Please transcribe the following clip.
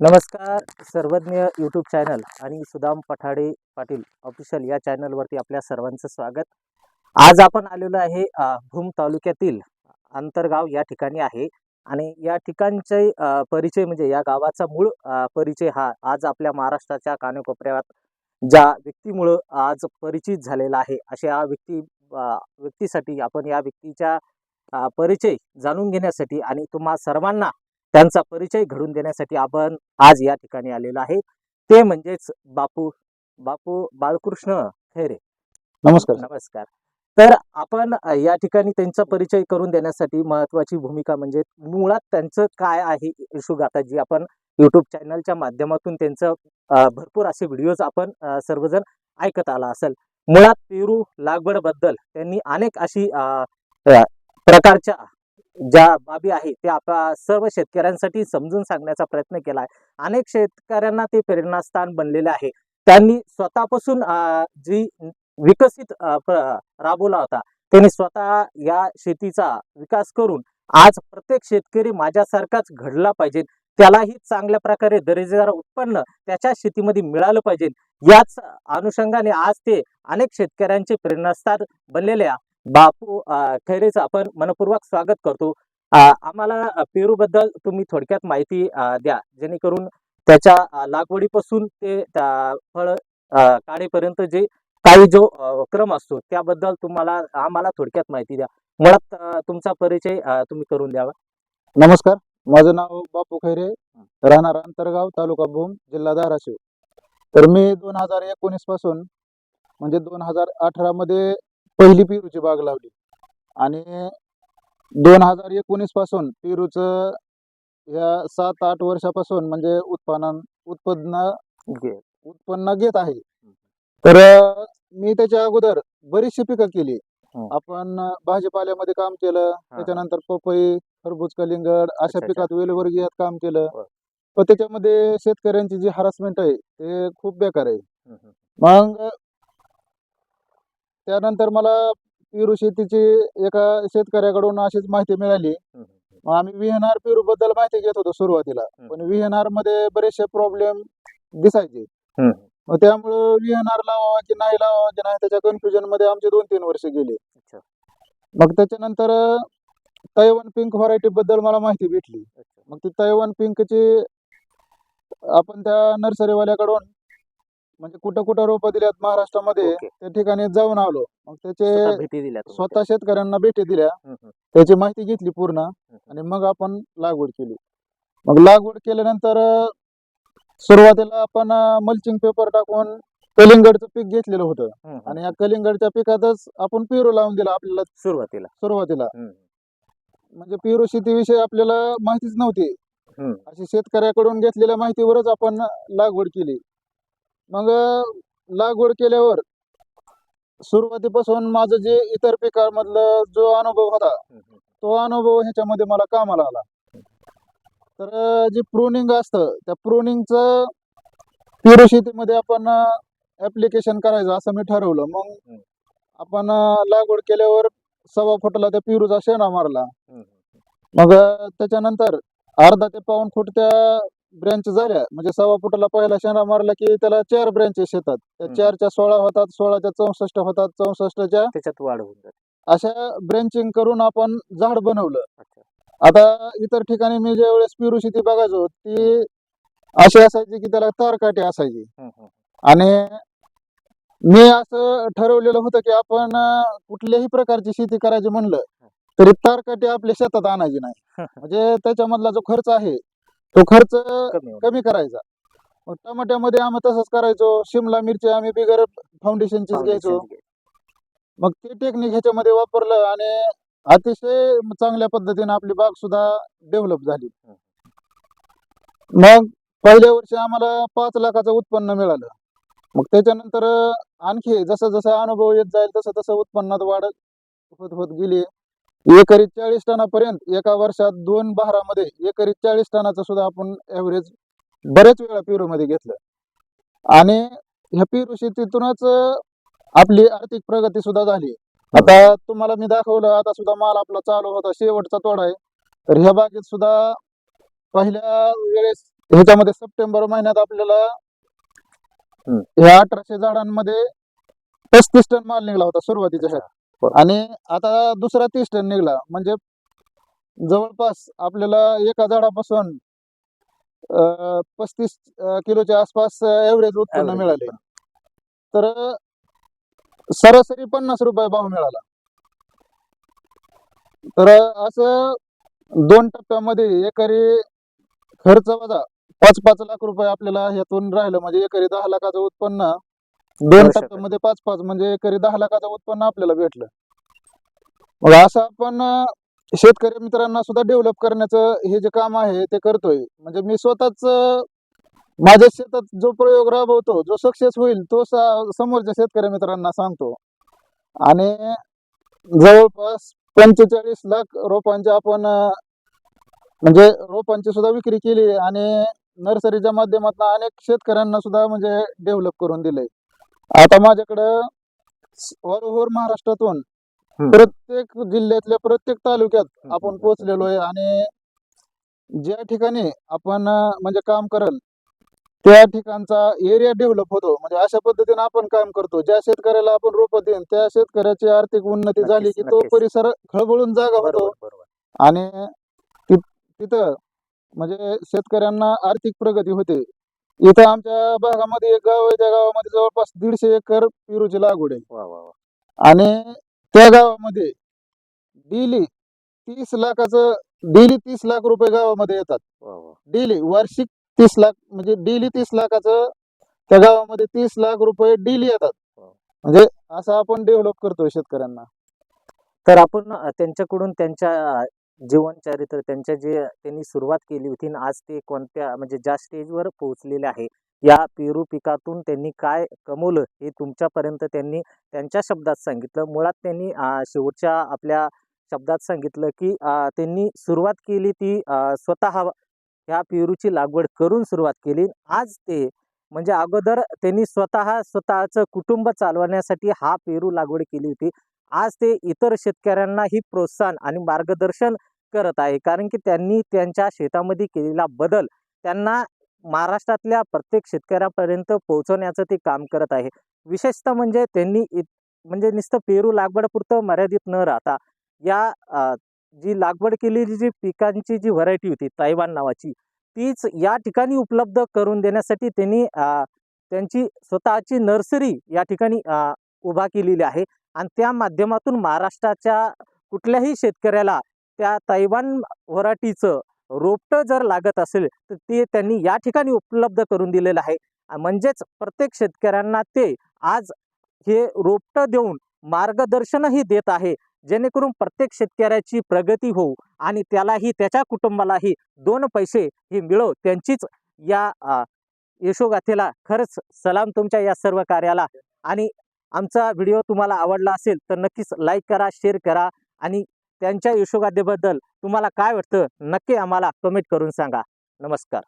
नमस्कार सर्वज्ञ YouTube channel आणि सुदाम पठाडे पाटील ऑफिशियल या चॅनलवरती आपल्या सर्वांचं स्वागत. आज आपण आलेलो आहे भूम तालुक्यातील अंतरगाव या ठिकाणी आहे आणि या ठिकाणचे परिचय म्हणजे या गावाचा मूळ परिचय हा आज आपल्या महाराष्ट्राच्या कानेकोपऱ्यात ज्या व्यक्तीमुळं आज परिचित झालेला आहे अशा व्यक्ती व्यक्तीसाठी आपण या व्यक्तीच्या परिचय जाणून घेण्यासाठी आणि तुम्हा सर्वांना त्यांचा परिचय घडून देण्यासाठी आपण आज या ठिकाणी आलेलो आहे. ते म्हणजेच बापू बापू बाळकृष्ण खैरे. नमस्कार नमस्कार. तर आपण या ठिकाणी त्यांचा परिचय करून देण्यासाठी महत्वाची भूमिका म्हणजे मुळात त्यांचं काय आहे यशोगाथा जी आपण युट्यूब चॅनलच्या माध्यमातून त्यांचं भरपूर असे व्हिडिओज आपण सर्वजण ऐकत आला असेल. मुळात पेरू लागवडबद्दल त्यांनी अनेक अशी प्रकारच्या ज्या बाबी आहे त्या आपल्या सर्व शेतकऱ्यांसाठी समजून सांगण्याचा प्रयत्न केला आहे. अनेक शेतकऱ्यांना ते प्रेरणास्थान बनलेले आहे. त्यांनी स्वतःपासून जी विकसित राबवला होता त्यांनी स्वतः या शेतीचा विकास करून आज प्रत्येक शेतकरी माझ्यासारखाच घडला पाहिजे. त्यालाही चांगल्या प्रकारे दर्जेदार उत्पन्न त्याच्या शेतीमध्ये मिळालं पाहिजे. याच अनुषंगाने आज ते अनेक शेतकऱ्यांचे प्रेरणास्थान बनलेल्या बापू खैरेच आपण मनपूर्वक स्वागत करतो. आम्हाला पेरू बद्दल तुम्ही थोडक्यात माहिती द्या. जेणेकरून त्याच्या लागवडीपासून ते फळ काढेपर्यंत जे काही जो क्रम असतो त्याबद्दल तुम्हाला आम्हाला थोडक्यात माहिती द्या. मुळात तुमचा परिचय तुम्ही करून द्यावा. नमस्कार. माझं नाव बापू खैरे राहणार अंतरगाव तालुका भूम जिल्हा धाराशिव. तर मी दोन हजार एकोणीसपासून म्हणजे दोन हजार अठरा मध्ये पहिली पेरूची बाग लावली आणि दोन हजार एकोणीसपासून पेरूचं या सात आठ वर्षापासून म्हणजे उत्पादन उत्पन्न घे. उत्पन्न घेत आहे तर मी त्याच्या अगोदर बरीचशी पिकं केली हं. आपण भाजीपाल्यामध्ये काम केलं त्याच्यानंतर पपई खरबूज कलिंगड अशा. पिकात वेलवर्गीयात काम केलं. पण त्याच्यामध्ये शेतकऱ्यांची जी हरासमेंट आहे ते खूप बेकार आहे. मग त्यानंतर मला पेरू शेतीची एका शेतकऱ्याकडून अशीच माहिती मिळाली. मग आम्ही व्हीएनआर पेरू बद्दल माहिती घेत होतो सुरुवातीला. पण व्हीएनआरमध्ये बरेचसे प्रॉब्लेम दिसायचे. मग त्यामुळं व्हीएनआर लावावा की नाही लावावा की नाही त्याच्या कन्फ्युजनमध्ये आमचे दोन तीन वर्ष गेले. मग त्याच्यानंतर तैवान पिंक व्हरायटी बद्दल मला माहिती भेटली. मग ती तैवान पिंकची आपण त्या नर्सरीवाल्याकडून म्हणजे कुठं कुठं रोपं दिल्यात महाराष्ट्रामध्ये ओके. त्या ठिकाणी जाऊन आलो. मग त्याचे स्वतः भेटी दिल्या तुम्ही स्वतः शेतकऱ्यांना भेटी दिल्या. हम्म, हम्म. त्याची माहिती घेतली पूर्ण आणि मग आपण लागवड केली. मग लागवड केल्यानंतर अं, सुरुवातीला आपण मल्चिंग पेपर टाकून कलिंगडचं पीक घेतलेलं होतं. हम्म, हम्म. आणि या कलिंगडच्या पिकातच आपण पेरू लावून दिला आपल्याला सुरुवातीला. सुरुवातीला. हम्म, म्हणजे पेरू शेतीविषयी आपल्याला माहितीच नव्हती. हम्म. अशी शेतकऱ्याकडून घेतलेल्या माहितीवरच आपण लागवड केली. मग लागवड केल्यावर सुरुवातीपासून माझं जे इतर पिकांमधलं जो अनुभव होता तो अनुभव ह्याच्यामध्ये मला कामाला आला. तर जे प्रुनिंग असतं त्या प्रुनिंगचं पेरू शेतीमध्ये आपण ऍप्लिकेशन करायचं असं मी ठरवलं. मग आपण लागवड केल्यावर सव्वा फुटला त्या पेरूचा शेणा मारला. मग त्याच्यानंतर अर्धा ते पाऊण फूट त्या ब्रँच झाल्या. म्हणजे सव्वा फुटाला पहिला शेणा मारला की त्याला चार ब्रँचेस येतात. त्या. चारच्या सोळा होतात सोळाच्या चौसष्ट होतात चौसष्टच्या त्याच्यात वाढ होऊन जाते. अशा ब्रँचिंग करून आपण झाड बनवलं. आता इतर ठिकाणी मी ज्या वेळेस पेरू शेती बघायचो ती अशी असायची की त्याला तारकाठी असायची. आणि मी असं ठरवलेलं होतं की आपण कुठल्याही प्रकारची शेती करायची म्हणलं तरी तारकाठी आपल्या शेतात आणायची नाही. म्हणजे त्याच्यामधला जो खर्च आहे तो खर्च कमी करायचा. मग टमाट्यामध्ये आम्ही तसंच करायचो. शिमला मिरची आम्ही बिगर फाउंडेशनचीच घ्यायचो. मग ते टेक्निक ह्याच्यामध्ये वापरलं आणि अतिशय चांगल्या पद्धतीने आपली बाग सुद्धा डेव्हलप झाली. मग पहिल्या वर्षी आम्हाला पाच लाखाचं उत्पन्न मिळालं. मग त्याच्यानंतर आणखी जसं जसं अनुभव येत जाईल तसं तसं उत्पन्नात वाढ होत होत गेली. एकरी चाळीस टनापर्यंत एका वर्षात दोन बहारामध्ये एकरी चाळीस टनाचं सुद्धा आपण ऍव्हरेज बरेच वेळा पेरूमध्ये घेतलं. आणि ह्या पेरू शेतीतूनच आपली आर्थिक प्रगती सुद्धा झाली. आता तुम्हाला मी दाखवलं आता सुद्धा माल आपला चालू होता शेवटचा तोडा आहे. तर ह्या बागेत सुद्धा पहिल्या वेळेस ह्याच्यामध्ये सप्टेंबर महिन्यात आपल्याला ह्या अठराशे झाडांमध्ये पस्तीस टन माल निघाला होता सुरुवातीच्या ह्या आणि आता दुसरा तीस टन निघला. म्हणजे जवळपास आपल्याला एका झाडापासून पस्तीस किलोच्या आसपास एव्हरेज उत्पन्न मिळाले. तर सरासरी पन्नास रुपये भाव मिळाला. तर असं दोन टप्प्यामध्ये एकरी खर्च वजा पाच पाच लाख रुपये आपल्याला ह्यातून राहिलं. म्हणजे एकरी दहा लाखाचं उत्पन्न दोन वर्षात. टप्प्यामध्ये पाच पाच म्हणजे एकरी दहा लाखाचं उत्पन्न आपल्याला भेटलं. मग असं आपण अं, शेतकरी मित्रांना सुद्धा डेव्हलप करण्याचं हे जे काम आहे ते करतोय. म्हणजे मी स्वतःच अं, माझ्या शेतात जो प्रयोग राबवतो जो सक्सेस होईल तो सा- समोरच्या शेतकरी मित्रांना सांगतो. आणि जवळपास पंचेचाळीस लाख रोपांचे आपण अं, म्हणजे रोपांची सुद्धा विक्री केली आणि नर्सरीच्या माध्यमातून अनेक शेतकऱ्यांना सुद्धा म्हणजे डेव्हलप करून दिलंय. आता माझ्याकडं ऑल ओव्हर महाराष्ट्रातून. प्रत्येक जिल्ह्यातल्या प्रत्येक तालुक्यात. आपण पोहोचलेलो आहे आणि ज्या ठिकाणी आपण म्हणजे काम करल त्या ठिकाणचा एरिया डेव्हलप होतो म्हणजे अशा पद्धतीने आपण काम करतो ज्या शेतकऱ्याला आपण रोप देईन त्या शेतकऱ्याची आर्थिक उन्नती झाली की तो. परिसर खळबळून जागा होतो आणि तिथं म्हणजे शेतकऱ्यांना आर्थिक प्रगती होते इथं आमच्या भागामध्ये एक गाव आहे त्या गावामध्ये जवळपास दीडशे एकर पेरूची लागवड आहे. वा वा वा. आणि त्या गावामध्ये डेली तीस लाखाचं डेली तीस लाख रुपये गावामध्ये येतात. वा वा. डेली वार्षिक तीस लाख म्हणजे डेली तीस लाखाचं त्या गावामध्ये तीस लाख रुपये डेली येतात. म्हणजे असं आपण डेव्हलप करतोय शेतकऱ्यांना. तर आपण त्यांच्याकडून त्यांच्या जीवनचरित्र त्यांच्या जे त्यांनी सुरुवात केली होती आणि आज ते कोणत्या म्हणजे ज्या स्टेजवर पोहोचलेले आहे या पेरू पिकातून त्यांनी काय कमवलं हे तुमच्यापर्यंत त्यांनी त्यांच्या शब्दात सांगितलं. मुळात त्यांनी शेवटच्या आपल्या शब्दात सांगितलं की त्यांनी सुरुवात केली ती स्वतः ह्या पेरूची लागवड करून सुरुवात केली. आज ते म्हणजे अगोदर त्यांनी स्वतः स्वतःचं कुटुंब चालवण्यासाठी हा पेरू लागवड केली होती. आज ते इतर शेतकऱ्यांनाही प्रोत्साहन आणि मार्गदर्शन करत आहे. कारण की त्यांनी त्यांच्या शेतामध्ये केलेला बदल त्यांना महाराष्ट्रातल्या प्रत्येक शेतकऱ्यापर्यंत पोहोचवण्याचं ते काम करत आहे. विशेषतः म्हणजे त्यांनी इत म्हणजे नुसतं पेरू लागवडपुरतं मर्यादित न राहता या जी लागवड केलेली जी पिकांची जी व्हरायटी होती तायवान नावाची तीच या ठिकाणी उपलब्ध करून देण्यासाठी त्यांनी त्यांची स्वतःची नर्सरी या ठिकाणी उभा केलेली आहे. आणि त्या माध्यमातून महाराष्ट्राच्या कुठल्याही शेतकऱ्याला त्या तैवान व्हरायटीचं रोपटं जर लागत असेल तर ते त्यांनी या ठिकाणी उपलब्ध करून दिलेलं आहे. म्हणजेच प्रत्येक शेतकऱ्यांना ते आज हे रोपटं देऊन मार्गदर्शनही देत आहे. जेणेकरून प्रत्येक शेतकऱ्याची प्रगती होऊ आणि त्यालाही त्याच्या कुटुंबालाही दोन पैसे हे मिळो. त्यांचीच या यशोगाथेला खरंच सलाम तुमच्या या सर्व कार्याला. आणि आमचा व्हिडिओ तुम्हाला आवडला असेल तर नक्कीच लाईक करा शेअर करा आणि त्यांच्या यशोगाथेबद्दल तुम्हाला काय वाटतं नक्की आम्हाला कमेंट करून सांगा. नमस्कार.